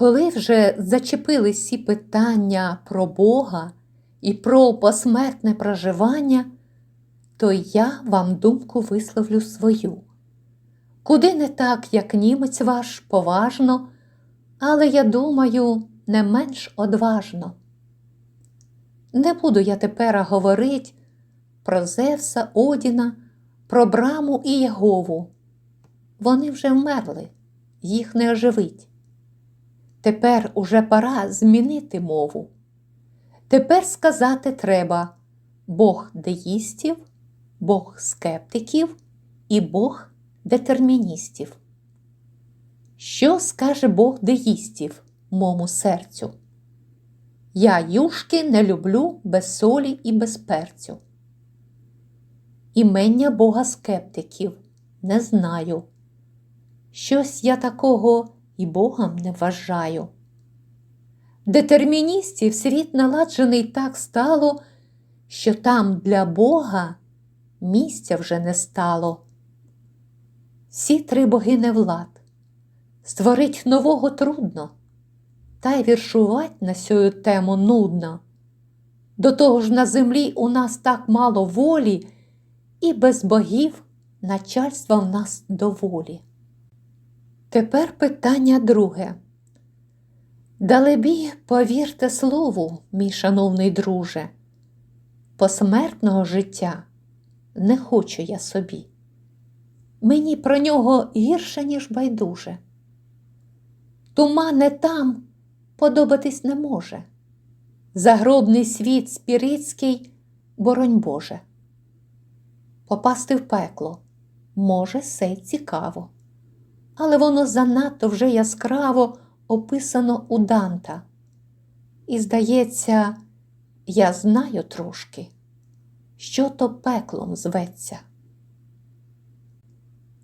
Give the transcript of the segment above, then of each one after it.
Коли вже зачепили всі питання про Бога і про посмертне проживання, то я вам думку висловлю свою. Куди не так, як німець ваш, поважно, але я думаю, не менш одважно. Не буду я тепер говорить про Зевса, Одіна, про Браму і Єгову. Вони вже вмерли, їх не оживить. Тепер уже пора змінити мову. Тепер сказати треба Бог деїстів, Бог скептиків і Бог детерміністів. Що скаже Бог деїстів мому серцю? Я юшки не люблю без солі і без перцю. Імення Бога скептиків не знаю. Щось я такого і Богом не вважаю. Детерміністів світ наладжений так стало, що там для Бога місця вже не стало. Всі три боги не влад, створить нового трудно, та й віршувать на сю тему нудно. До того ж на землі у нас так мало волі, і без богів начальства в нас доволі. Тепер питання друге. Далебі, повірте слову, мій шановний друже, посмертного життя не хочу я собі. Мені про нього гірше, ніж байдуже. Тума не там подобатись не може. Загробний світ спірицький, боронь Боже. Попасти в пекло може сей цікаво, але воно занадто вже яскраво описано у Данта. І, здається, я знаю трошки, що то пеклом зветься.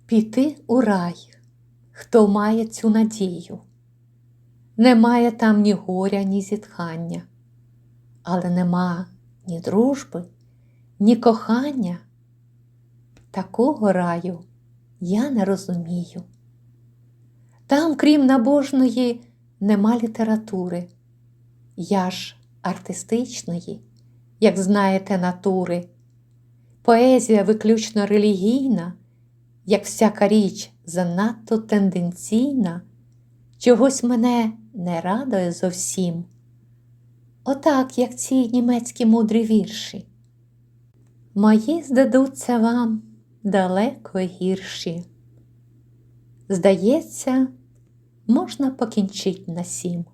Піти у рай, хто має цю надію. Немає там ні горя, ні зітхання, але нема ні дружби, ні кохання. Такого раю я не розумію. Там, крім набожної, нема літератури. Я ж артистичної, як знаєте, натури. Поезія виключно релігійна, як всяка річ занадто тенденційна, чогось мене не радує зовсім. Отак, як ці німецькі мудрі вірші. Мої здадуться вам далеко гірші. Здається, можна покінчить на сім.